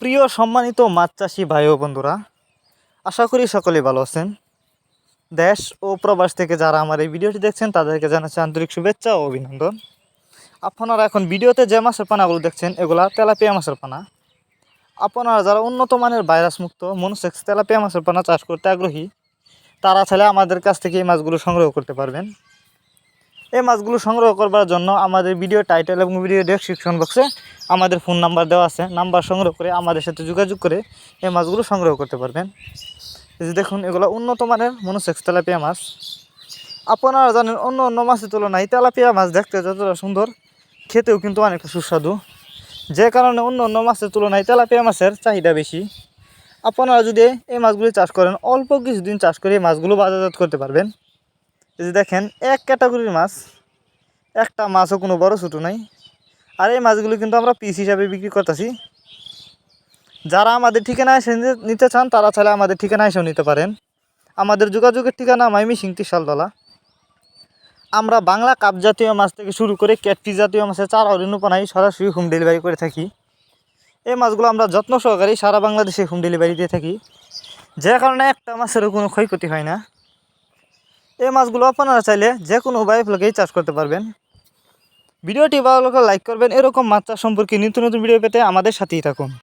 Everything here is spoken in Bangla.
প্রিয় সম্মানিত মাছ চাষি ভাই ও বন্ধুরা, আশা করি সকলেই ভালো আছেন। দেশ ও প্রবাস থেকে যারা আমার এই ভিডিওটি দেখছেন, তাদেরকে জানাচ্ছি আন্তরিক শুভেচ্ছা ও অভিনন্দন। আপনারা এখন ভিডিওতে যে মাছের পানাগুলো দেখছেন, এগুলা তেলাপিয়া মাছের পানা। আপনারা যারা উন্নত মানের ভাইরাস মুক্ত, মনোসেক্স তেলাপিয়া মাছের পানা চাষ করতে আগ্রহী, তারা চাইলে আমাদের কাছ থেকে এই মাছগুলো সংগ্রহ করতে পারবেন। এই মাছগুলো সংগ্রহ করবার জন্য আমাদের ভিডিও টাইটেল এবং ভিডিও ডেসক্রিপশন বক্সে আমাদের ফোন নাম্বার দেওয়া আছে। নাম্বার সংগ্রহ করে আমাদের সাথে যোগাযোগ করে এই মাছগুলো সংগ্রহ করতে পারবেন। যে দেখুন, এগুলো উন্নত মানের মনোসেক্স তেলাপিয়া মাছ। আপনারা জানেন, অন্য অন্য মাছের তুলনায় তেলাপিয়া মাছ দেখতে যতটা সুন্দর, খেতেও কিন্তু অনেকটা সুস্বাদু। যে কারণে অন্য অন্য মাছের তুলনায় তেলাপিয়া মাছের চাহিদা বেশি। আপনারা যদি এই মাছগুলি চাষ করেন, অল্প কিছুদিন চাষ করে এই মাছগুলো বাজারজাত করতে পারবেন। এই যে দেখেন, এক ক্যাটাগরির মাছ, একটা মাছও কোনো বড় ছোটো নাই। আর এই মাছগুলো কিন্তু আমরা পিস হিসাবে বিক্রি করতেছি। যারা আমাদের ঠিকানা এসে নিতে- চান, তারা চাইলে আমাদের ঠিকানা এসেও নিতে পারেন। আমাদের যোগাযোগের ঠিকানা মাইমি সিংটি শালদলা। আমরা বাংলা কাপ জাতীয় মাছ থেকে শুরু করে ক্যাটফি জাতীয় মাছের চারা ঋণুপানাই সরাসরি হোম ডেলিভারি করে থাকি। এই মাছগুলো আমরা যত্ন সহকারে সারা বাংলাদেশে হোম ডেলিভারি দিয়ে থাকি। যে কারণে একটা মাছেরও কোনো ক্ষয়ক্ষতি হয় না। এই মাছগুলো আপনারা চাইলে যে কোনো উপায় আপনাকেই চাষ করতে পারবেন। ভিডিওটি ভালো লাগলে লাইক করবেন। এরকম মাছ চাষ সম্পর্কে নিত্য নতুন ভিডিও পেতে আমাদের সাথেই থাকুন।